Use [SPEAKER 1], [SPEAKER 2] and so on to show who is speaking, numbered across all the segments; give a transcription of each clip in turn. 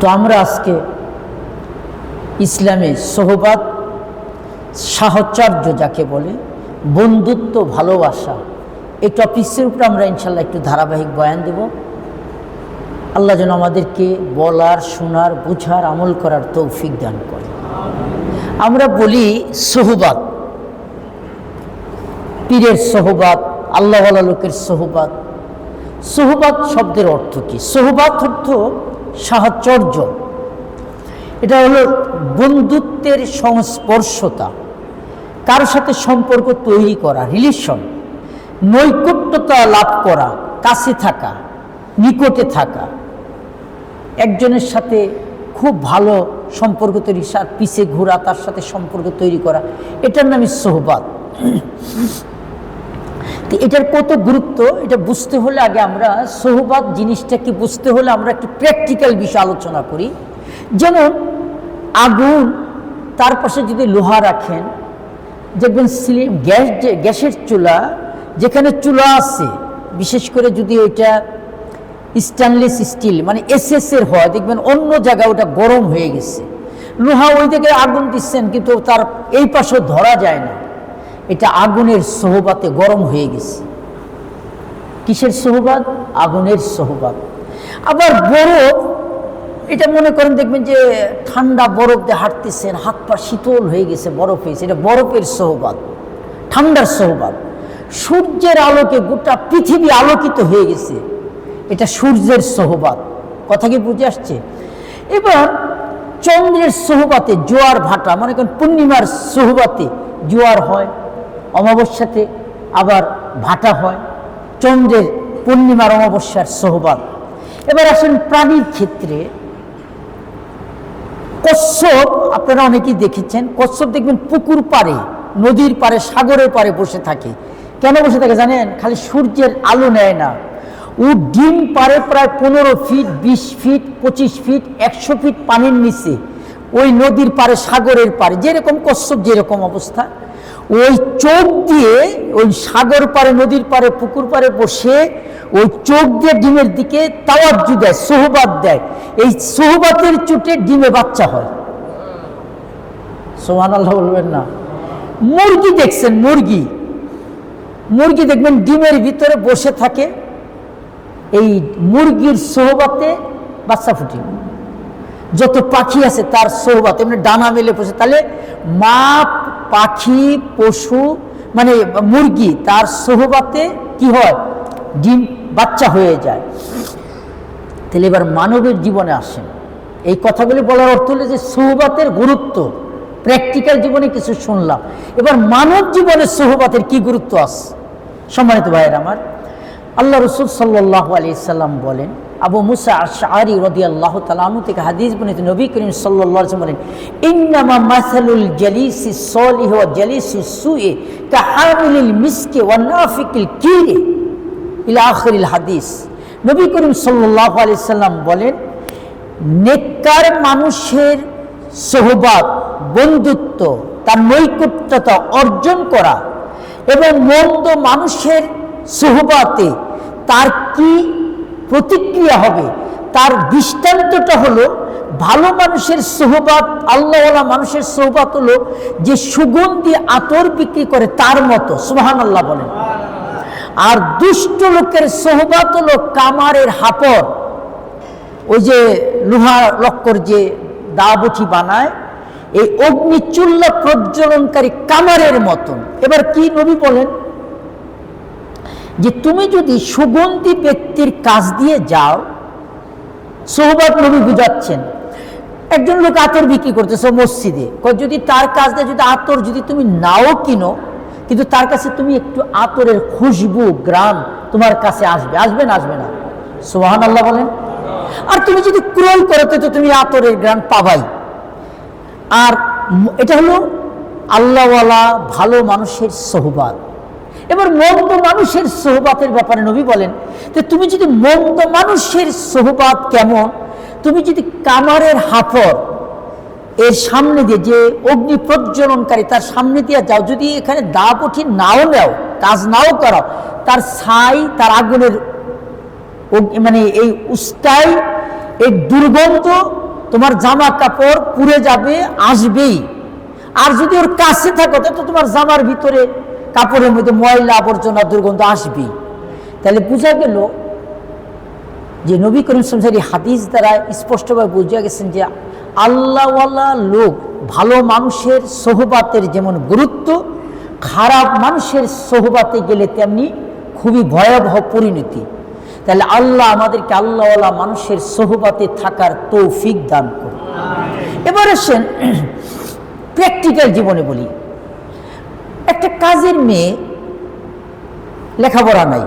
[SPEAKER 1] তো আমরা আজকে ইসলামে সোহবাদ সাহচর্য যাকে বলে, বন্ধুত্ব, ভালোবাসা, এই টপিক্সের উপর আমরা ইনশাল্লাহ একটু ধারাবাহিক বয়ান দেব। আল্লাহ যেন আমাদেরকে বলার, শোনার, বুঝার, আমল করার তৌফিক দান করে। আমরা বলি সোহবাদ পীরের সোহবাদ আল্লাহওয়ালা লোকের সহবাদ সহবাদ শব্দের অর্থ কি? সহবাদ অর্থ সাহচর্য। এটা হলো বন্ধুত্বের সংস্পর্শতা। কারোর সাথে সম্পর্ক তৈরি করা রিলেশন নৈকট্যতা লাভ করা, কাছে থাকা, নিকটে থাকা। একজনের সাথে খুব ভালো সম্পর্ক তৈরি, সার পিছে ঘোরা, তার সাথে সম্পর্ক তৈরি করা, এটার নামই সোহবাদ তো এটার কত গুরুত্ব? এটা বুঝতে হলে আগে আমরা সোহবাদ জিনিসটাকে বুঝতে হলে আমরা একটু প্র্যাকটিক্যাল বিষয় আলোচনা করি। যেমন আগুন, তার পাশে যদি লোহা রাখেন, দেখবেন গ্যাস যে, গ্যাসের চুলা, যেখানে চুলা আছে, বিশেষ করে যদি ওইটা স্টেনলেস স্টিল মানে এসএস এর হয়, দেখবেন অন্য জায়গায় ওটা গরম হয়ে গেছে। লোহা ওই দিকে আগুন দিচ্ছেন, কিন্তু তার এই পাশেও ধরা যায় না। এটা আগুনের সোহবাতে গরম হয়ে গেছে। কিসের সোহবাদ আগুনের সোহবাদ আবার বরফ, এটা মনে করেন দেখবেন যে ঠান্ডা বরফ দিয়ে হাঁটতেছেন, হাত পা শীতল হয়ে গেছে বরফ হয়েছে এটা বরফের সোহবাদ ঠান্ডার সোহবাদ সূর্যের আলোকে গোটা পৃথিবী আলোকিত হয়ে গেছে, এটা সূর্যের সোহবাদ কথা কি বুঝে আসছে? এবার চন্দ্রের সোহবাতে জোয়ার ভাটা, মনে করেন পূর্ণিমার সোহবাতে জোয়ার হয়। অমাবস্যাতে আবার ভাটা হয়। চন্দ্রের পূর্ণিমার অমাবস্যার সোহবাদ এবার আসেন প্রাণীর ক্ষেত্রে। কচ্ছপ, আপনারা অনেকেই দেখেছেন, কচ্ছপ দেখবেন পুকুর পাড়ে, নদীর পাড়ে, সাগরের পাড়ে বসে থাকে। কেন বসে থাকে জানেন? খালি সূর্যের আলো নেয় না। ও ডিম পারে প্রায় পনেরো ফিট, বিশ ফিট, পঁচিশ ফিট, একশো ফিট পানির নিচে। ওই নদীর পারে সাগরের পারে যেরকম কচ্ছপ, যেরকম অবস্থা। ওই চোখ দিয়ে, ওই সাগর পারে নদীর পারে পুকুর পারে বসে ওই চোখ দিয়ে ডিমের দিকে তাওয়াজ্জু দেয় সোহবাদ দেয়। এই সোহবাতের চুটে ডিমে বাচ্চা হয়। সোহান আল্লাহ বলবেন না। মুরগি দেখছেন, মুরগি। মুরগি দেখবেন ডিমের ভিতরে বসে থাকে। এই মুরগির সোহবাতে বাচ্চা ফুটে। যত পাখি আছে তার সোহবাত, এমনি ডানা মেলে বসে, তাহলে মা পাখি, পশু মানে মুরগি, তার সহবাতে কি হয়? ডিম বাচ্চা হয়ে যায়। তাহলে এবার মানবের জীবনে আসেন। এই কথাগুলি বলার অর্থ হলো যে সহবাতের গুরুত্ব। প্র্যাকটিক্যাল জীবনে কিছু শুনলাম। এবার মানব জীবনে সহবাতের কি গুরুত্ব আছে সম্মানিত ভাইয়ের আমার, আল্লাহ রসুল সাল্লাহ আলি সাল্লাম বলেন আবু মুসা আশারি রদি আল্লাহ তালু থেকে হাদিস বনিত নবী করিম সাল্লাহ বলেন, ইন্নামা মাসালুল জালিসি সলিহ জালিসি সুয়ে কা হামিলিল মিসকে ওয়া নাফিকিল কিরে ইলা আখরিল হাদিস। নবী করিম সাল্লাহ আলি সাল্লাম বলেন, নেককার মানুষের সোহবাদ বন্ধুত্ব, তার নৈকট্যতা অর্জন করা এবং মন্দ মানুষের সোহবাতে তার কি প্রতিক্রিয়া হবে। তার দৃষ্টান্তটা হলো, ভালো মানুষের সোহবাত, আল্লাহওয়ালা মানুষের সোহবাত হলো যে সুগন্ধি আতর বিক্রি করে তার মতো সুহান আল্লাহ বলেন। আর দুষ্ট লোকের সোহবাত হলো কামারের হাপর। ওই যে লোহা লক্কর যে দাবঠি বানায়, এই অগ্নি অগ্নিচুল্লা প্রজ্বলনকারী কামারের মতন। এবার কি নবী বলেন? যে তুমি যদি সুগন্ধি ব্যক্তির কাজ দিয়ে যাও সোহবাদ নবী বুঝাচ্ছেন, একজন লোক আতর বিক্রি করতেছে মসজিদে। যদি তার কাজ দিয়ে যদি আতর যদি তুমি নাও কিনো, কিন্তু তার কাছে তুমি একটু আতরের খুশবু, গ্রাম তোমার কাছে আসবে। আসবে না আসবে না। সোহান আল্লাহ বলেন। আর তুমি যদি ক্রয় করতে তো তুমি আতরের গ্রাম পাবাই। আর এটা হলো আল্লাহওয়ালা ভালো মানুষের সোহবাদ এবার মন্দ মানুষের সোহবাতের ব্যাপারে নবী বলেন যে তুমি যদি মন্দ মানুষের সোহবাত কেমন? তুমি যদি কামারের হাফর, এর সামনে দিয়ে যে অগ্নি প্রজ্বলনকারী তার সামনে দিয়ে যাও, যদি এখানে দা পঠি নাও নেও, কাজ নাও করো, তার ছাই, তার আগুনের মানে এই উস্তাই এই দুর্গন্ধ তোমার জামা কাপড় পুড়ে যাবে, আসবেই। আর যদি ওর কাছে থাকো তো তোমার জামার ভিতরে কাপড়ের মধ্যে ময়লা আবর্জনা দুর্গন্ধ আসবেই তাহলে বোঝা গেল যে নবী করিম এই হাদিস দ্বারা স্পষ্টভাবে বুঝা গেছেন যে আল্লাহওয়ালা লোক ভালো মানুষের সোহবাতের যেমন গুরুত্ব, খারাপ মানুষের সোহবাতে গেলে তেমনি খুবই ভয়াবহ পরিণতি। তাহলে আল্লাহ আমাদেরকে আল্লাহওয়ালা মানুষের সোহবাতে থাকার তৌফিক দান করে এবার আসেন প্র্যাকটিক্যাল জীবনে বলি। একটা কাজের মেয়ে লেখাপড়া নাই।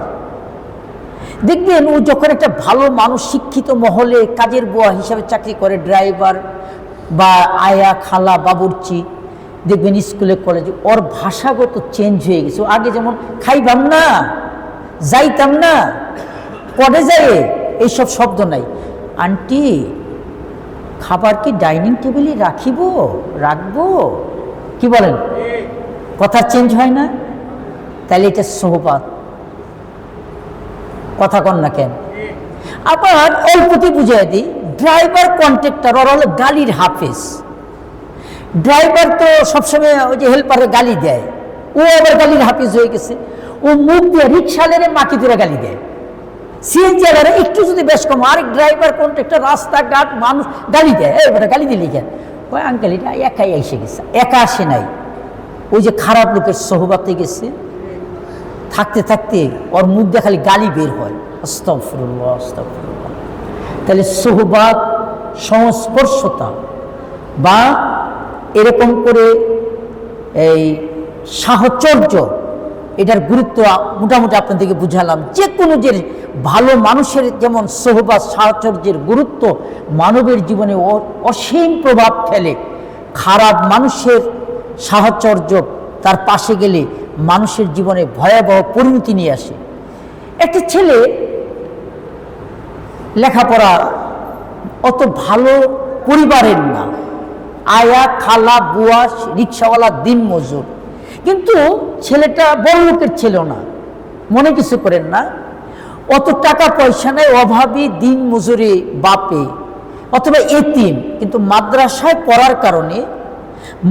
[SPEAKER 1] দেখবেন ও যখন একটা ভালো মানুষ, শিক্ষিত মহলে কাজের বোয়া হিসাবে চাকরি করে, ড্রাইভার বা আয়া, খালা, বাবুর্চি, দেখবেন স্কুলে, কলেজে ওর ভাষাগত চেঞ্জ হয়ে গেছে। আগে যেমন খাইবাম না, যাইতাম না, কবে যায় এইসব শব্দ নাই। আন্টি, খাবার কি ডাইনিং টেবিলে রাখিব, রাখব? কি বলেন? কথা চেঞ্জ হয় না? তাহলে এটা সোহবাত। কথা কন না কেন? আবার অল্পতে বুঝাই দিই ড্রাইভার কন্ট্রাক্টর ওরা হলো গালির হাফেজ। ড্রাইভার তো সবসময় ওই যে হেল্পারে গালি দেয়। ও আবার গালির হাফেজ হয়ে গেছে। ও মুখ দিয়ে রিক্সালের মাটি ধরে গালি দেয়। সিএনজি আলারে একটু যদি বেশ কম, আরেক ড্রাইভার কন্ট্রাক্টর রাস্তাঘাট মানুষ গালি দেয়। এবারে গালি দিলি কেন? ওই আঙ্কেল, এটা একাই এসে গেছে, একা আসে নাই। ওই যে খারাপ লোকের সহবাতে গেছে। থাকতে থাকতে ওর মুখ দিয়ে খালি গালি বের হয়। তাহলে সোহবাত সংস্পর্শতা বা এরকম করে এই সাহচর্য, এটার গুরুত্ব মোটামুটি আপনাদেরকে বুঝালাম। যে কোনো যে ভালো মানুষের যেমন সোহবাত সাহচর্যের গুরুত্ব মানবের জীবনে অসীম প্রভাব ফেলে। খারাপ মানুষের সাহচর্য তার পাশে গেলে মানুষের জীবনে ভয়াবহ পরিণতি নিয়ে আসে। একটা ছেলে লেখাপড়া অত ভালো পরিবারের না। আয়া, খালা, বুয়া, রিক্সাওয়ালা, দিন মজুর। কিন্তু ছেলেটা বড় লোকের ছিল না। মনে কিছু করেন না। অত টাকা পয়সা নেই, অভাবী, দিন মজুরি, বাপে। অথবা এতিম। কিন্তু মাদ্রাসায় পড়ার কারণে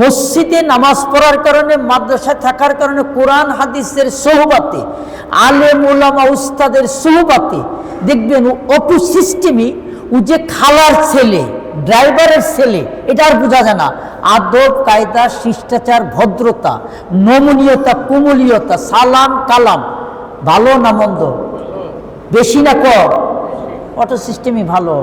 [SPEAKER 1] মসজিদে নামাজ পড়ার কারণে, মাদ্রাসায় থাকার কারণে, কোরআন, হাদিসের সোহবাতে, আলেম ওলামা উস্তাদের সোহবাতে দেখবেন অটু সিস্টেমই ও যে খালার ছেলে ড্রাইভারের ছেলে, এটা আর বোঝা যায় না। আদব, কায়দা, শিষ্টাচার, ভদ্রতা, নমনীয়তা, কুমলীয়তা, সালাম, কালাম, ভালো না মন্দ? বেশি না কর অটো সিস্টেমই ভালো।